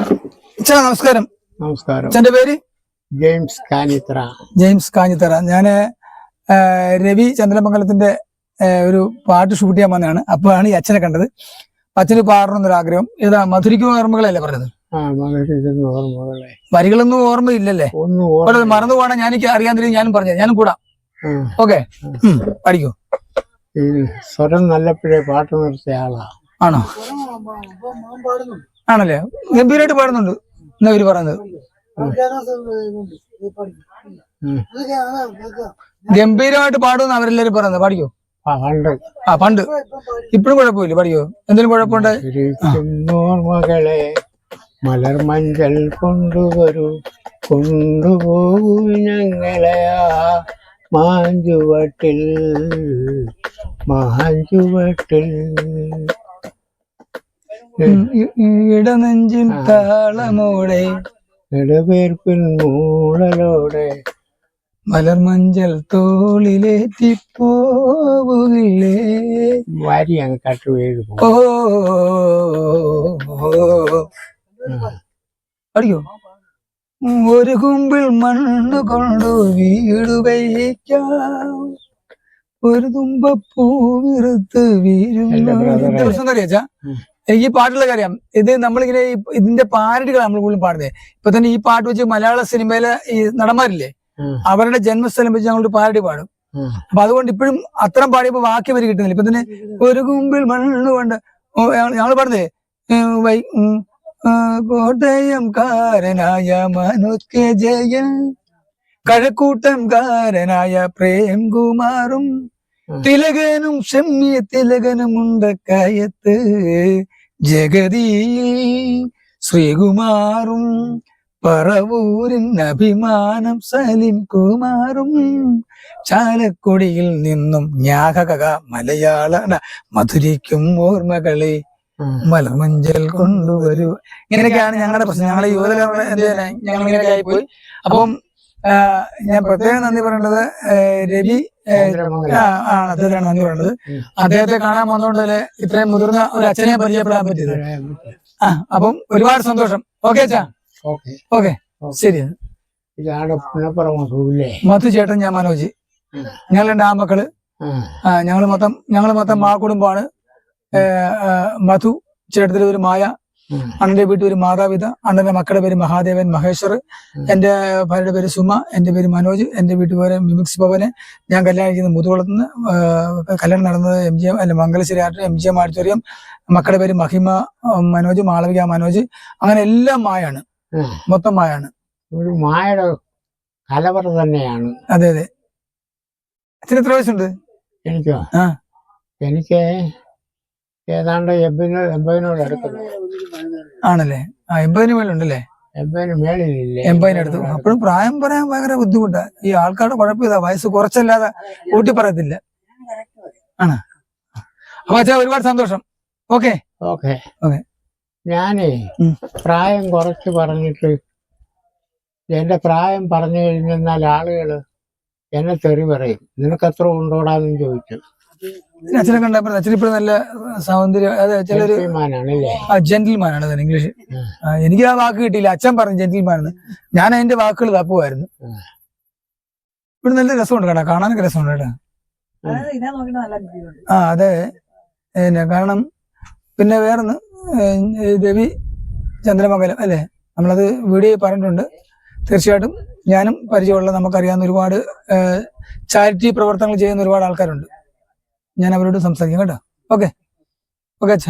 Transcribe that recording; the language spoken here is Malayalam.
അച്ഛാ നമസ്കാരം. നമസ്കാരം. പേര്? ജെയിംസ് കാനിത്ര. ജെയിംസ് കാഞ്ഞിത്തറ ഞാൻ രവി ചന്ദ്രമംഗലത്തിന്റെ ഒരു പാട്ട് ഷൂട്ട് ചെയ്യാൻ വന്നതാണ്. അപ്പോഴാണ് ഈ അച്ഛനെ കണ്ടത്. അച്ഛന് പാടണമെന്നൊരു ആഗ്രഹം ഏതാ മധുരിക്ക് ഓർമ്മകളല്ലേ പറഞ്ഞത്? വരികളൊന്നും ഓർമ്മയില്ലല്ലേ? ഒന്നും മറന്നു പോകണം ഞാൻ എനിക്ക് അറിയാൻ തരും ഞാനും പറഞ്ഞു ഞാനും കൂടാം. ഓക്കെ. പഠിക്കൂ. ഈ സ്വരം നല്ലപ്പോഴേ പാട്ട് നിർത്തിയ ആളാ. ആണോ? ആണല്ലേ? ഗംഭീരമായിട്ട് പാടുന്നുണ്ട്. എന്നാ ഇവർ പറയുന്നത്. ഗംഭീരമായിട്ട് പാടുമെന്ന് അവരെല്ലാരും പറയുന്നത്. പാടിക്കോ? ആ, പണ്ട്. ഇപ്പഴും കുഴപ്പമില്ല. പഠിക്കോ എന്തെങ്കിലും കുഴപ്പമുണ്ട്? മലർ മഞ്ചൽ കൊണ്ടുവരൂ. കൊണ്ടുപോകൂ ഞങ്ങളെ മാഞ്ചുവട്ടിൽ. മാഞ്ചുവട്ടിൽ. ഇടനെഞ്ചിൻ താളമോടെ ഇടവേർപ്പിൻ മൂളലോടെ മലർമഞ്ചൽ തോളിലേറ്റി പോവുകില്ലേ വാരി അങ്ങ് കട്ട് ചെയ്ത് ഓ പഠിക്കോ? ഒരു കുമ്പിൾ മണ്ണ് കൊണ്ടു വീട് വയ്ക്കാം. ഒരു തുമ്പപ്പൂ വിറുത്ത് വീരും ദിവസം അറിയാച്ചാ ഈ പാട്ടുകളൊക്കെ അറിയാം ഇത് നമ്മളിങ്ങനെ ഇതിന്റെ പാരഡികൾ നമ്മൾ കൂടുതലും പാടുന്നത് ഇപ്പൊ തന്നെ ഈ പാട്ട് വെച്ച് മലയാള സിനിമയിലെ ഈ നടന്മാരില്ലേ അവരുടെ ജന്മസ്ഥലം വെച്ച് ഞങ്ങളൊരു പാരഡി പാടും. അപ്പൊ അതുകൊണ്ട് ഇപ്പോഴും അത്രയും പാടിയപ്പോ വാക്യം വരെ കിട്ടുന്നില്ല ഇപ്പൊ തന്നെ ഒരു കുമ്പിൽ മണ്ണ് വേണ്ട ഞങ്ങൾ പാടുന്നേ വൈ കോട്ടയം കാരനായ മനോജ് ജയൻ കഴക്കൂട്ടം കാരനായ പ്രേം കുമാറും ഉം. തിലകനും ഷമ്യ തിലകനും ഉണ്ട് കയത്ത് ജഗതിയിൽ ശ്രീകുമാറും പറവൂരിൻ അഭിമാനം സലിം കുമാറും ചാലക്കുടിയിൽ നിന്നും ഞാകക മലയാള മധുരിക്കും ഓർമ്മകളെ മലമഞ്ചൽ കൊണ്ടുവരൂ. ഇങ്ങനെയൊക്കെയാണ് ഞങ്ങളുടെ പ്രശ്നം. ഞങ്ങളെ യുവതലമുറ ഞങ്ങൾ ഇങ്ങനെയൊക്കെ ആയിപ്പോയി അപ്പം ഞാൻ പ്രത്യേകം നന്ദി പറയേണ്ടത് രവി ആ, നന്ദി പറയേണ്ടത് അദ്ദേഹത്തെ കാണാൻ വന്നതുകൊണ്ടല്ലേ ഇത്രയും മുതിർന്ന ഒരു അച്ഛനെ പരിചയപ്പെടാൻ പറ്റിയത്? ആ അപ്പം ഒരുപാട് സന്തോഷം. ഓക്കെ അച്ഛാ. ഓക്കെ. ശരി. ഇതാണ് മധു ചേട്ടൻ ഞാൻ മനോജി. ഞങ്ങൾ രണ്ട് ആമക്കൾ ആ. ഞങ്ങൾ മൊത്തം ഞങ്ങൾ മൊത്തം മാ കുടുംബാണ് മധു ചേട്ടത്തിൽ ഒരു മായ. അണ്ണന്റെ വീട്ടിൽ ഒരു മാതാപിത അണ്ണന്റെ മക്കളുടെ പേര് മഹാദേവൻ മഹേശ്വർ. എന്റെ ഭാര്യയുടെ പേര് സുമ എന്റെ പേര് മനോജ് എന്റെ വീട്ടുപേരെ മിമിക്സ് ഭവന്. ഞാൻ കല്യാണം കഴിക്കുന്നത് മുതുകുളത്തുനിന്ന് കല്യാണം നടന്നത് എം ജി എം അല്ല Mangalassery art M G M auditorium. മക്കളുടെ പേര് മഹിമ മനോജ് മാളവിക മനോജ്. അങ്ങനെ എല്ലാം മായാണ്. മൊത്തം മായാണ്. ഒരു മായയുടെ കലവറ തന്നെയാണ്. അതെ അതെ. അച്ഛന് എത്ര വയസ്സുണ്ട്? എനിക്കോ. എനിക്ക് ഏതാണ്ട് എൺപതിനോ എൺപതിനോട് അടുക്കുന്നു ആണല്ലേ? ആ എൺപതിന് മേലുണ്ടല്ലേ? എൺപതിന് മേളിലില്ലേ എൺപതിനടുത്ത് അപ്പോഴും പ്രായം പറയാൻ ഭയങ്കര ബുദ്ധിമുട്ടാ. ഈ ആൾക്കാരുടെ കുഴപ്പമില്ല വയസ്സ് കുറച്ചല്ലാതെ ഊട്ടി പറയത്തില്ല. ആണ്? അപ്പൊ അച്ഛാ ഒരുപാട് സന്തോഷം. ഓക്കെ? ഓക്കെ. ഓക്കെ. ഞാനേ പ്രായം കുറച്ച് പറഞ്ഞിട്ട് എന്റെ പ്രായം പറഞ്ഞു കഴിഞ്ഞാൽ ആളുകൾ എന്നെ തെറി പറയും. നിനക്ക് എത്ര ഉണ്ടോടാന്ന് ചോദിച്ചു അച്ഛനെ കണ്ടപ്പോ അച്ഛൻ ഇപ്പോഴും നല്ല സൗന്ദര്യം ചിലര് ജെന്റിൽമാൻ ആണ് അതിന് ഇംഗ്ലീഷ്. എനിക്ക് ആ വാക്ക് കിട്ടിയില്ല. അച്ഛൻ പറഞ്ഞു ജെന്റിൽമാൻ എന്ന് ഞാൻ അതിന്റെ വാക്കുകൾ തപ്പുമായിരുന്നു. ഇവിടെ നല്ല രസമുണ്ട് കേട്ടോ. കാണാനൊക്കെ രസമുണ്ട് കേട്ടോ. ആ അതെ. പിന്നെ കാരണം പിന്നെ വേറൊന്ന് രവി ചന്ദ്രമംഗലം അല്ലേ? നമ്മളത് വീഡിയോ പറഞ്ഞിട്ടുണ്ട്. തീർച്ചയായിട്ടും ഞാനും പരിചയമുള്ള നമുക്കറിയാവുന്ന ഒരുപാട് ചാരിറ്റി പ്രവർത്തനങ്ങൾ ചെയ്യുന്ന ഒരുപാട് ആൾക്കാരുണ്ട്. ഞാൻ അവരോട് സംസാരിക്കാം കേട്ടോ. ഓക്കെ ഓക്കെ അച്ഛാ.